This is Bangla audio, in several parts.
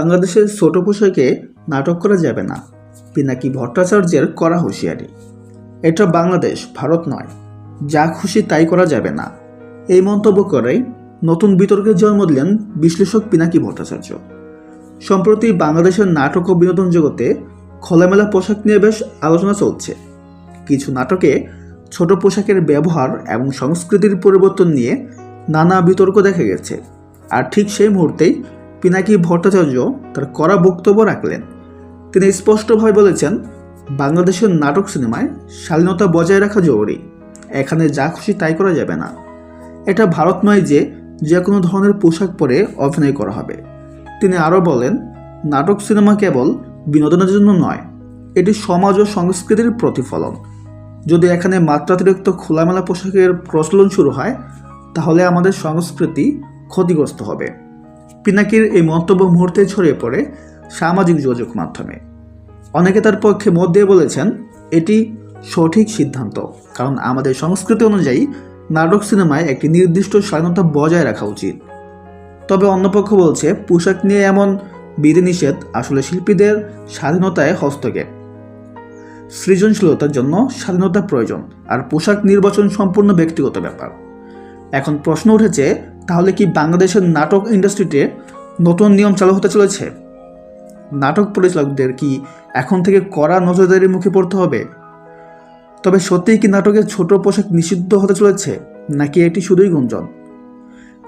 বাংলাদেশের ছোট পোশাকে নাটক করা যাবে না। পিনাকি ভট্টাচার্যের করা হুঁশিয়ারি। এটা বাংলাদেশ, ভারত নয়। যা খুশি তাই করা যাবে না। এই মন্তব্য করেই নতুন বিতর্কের জন্ম দিলেন বিশ্লেষক পিনাকি ভট্টাচার্য। সম্প্রতি বাংলাদেশের নাটক ও বিনোদন জগতে খোলামেলা পোশাক নিয়ে বেশ আলোচনা চলছে। কিছু নাটকে ছোট পোশাকের ব্যবহার এবং সংস্কৃতির পরিবর্তন নিয়ে নানা বিতর্ক দেখা গেছে। আর ঠিক সেই মুহূর্তেই পিনাকি ভট্টাচার্য তার কড়া বক্তব্য রাখলেন। তিনি স্পষ্টভাবে বলেছেন, বাংলাদেশের নাটক সিনেমায় শালীনতা বজায় রাখা জরুরি। এখানে যা খুশি তাই করা যাবে না। এটা ভারত নয় যে যে কোনো ধরনের পোশাক পরে অভিনয় করা হবে। তিনি আরও বলেন, নাটক সিনেমা কেবল বিনোদনের জন্য নয়, এটি সমাজ ও সংস্কৃতির প্রতিফলন। যদি এখানে মাত্রাতিরিক্ত খোলামেলা পোশাকের প্রচলন শুরু হয়, তাহলে আমাদের সংস্কৃতি ক্ষতিগ্রস্ত হবে। পিনাকির এই মন্তব্য মুহূর্তে ছড়িয়ে পড়ে সামাজিক যোগাযোগ মাধ্যমে। অনেকে তার পক্ষে মত দিয়ে বলেছেন, এটি সঠিক সিদ্ধান্ত, কারণ আমাদের সংস্কৃতি অনুযায়ী নাটক সিনেমায় একটি নির্দিষ্ট স্বাধীনতা বজায় রাখা উচিত। তবে অন্যপক্ষ বলছে, পোশাক নিয়ে এমন বিধিনিষেধ আসলে শিল্পীদের স্বাধীনতায় হস্তক্ষেপ। সৃজনশীলতার জন্য স্বাধীনতা প্রয়োজন, আর পোশাক নির্বাচন সম্পূর্ণ ব্যক্তিগত ব্যাপার। এখন প্রশ্ন উঠেছে তাহলে কি বাংলাদেশের নাটক ইন্ডাস্ট্রিতে নতুন নিয়ম চালু হতে চলেছে? নাটক পরিচালকদের কি এখন থেকে কড়া নজরদারির মুখে পড়তে হবে? তবে সত্যিই কি নাটকের ছোট পোশাক নিষিদ্ধ হতে চলেছে, নাকি এটি শুধুই গুঞ্জন?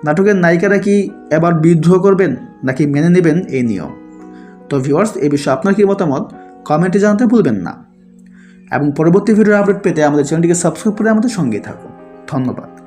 নাটকের নায়িকারা কি এবার বিদ্রোহ করবেন, নাকি মেনে নেবেন এই নিয়ম? তো ভিউয়ার্স এই বিষয়ে আপনার কি মতামত? কমেন্টে জানাতে ভুলবেন না। এবং পরবর্তী ভিডিওর আপডেট পেতে আমাদের চ্যানেলটিকে সাবস্ক্রাইব করে আমাদের সঙ্গেই থাকুন। ধন্যবাদ।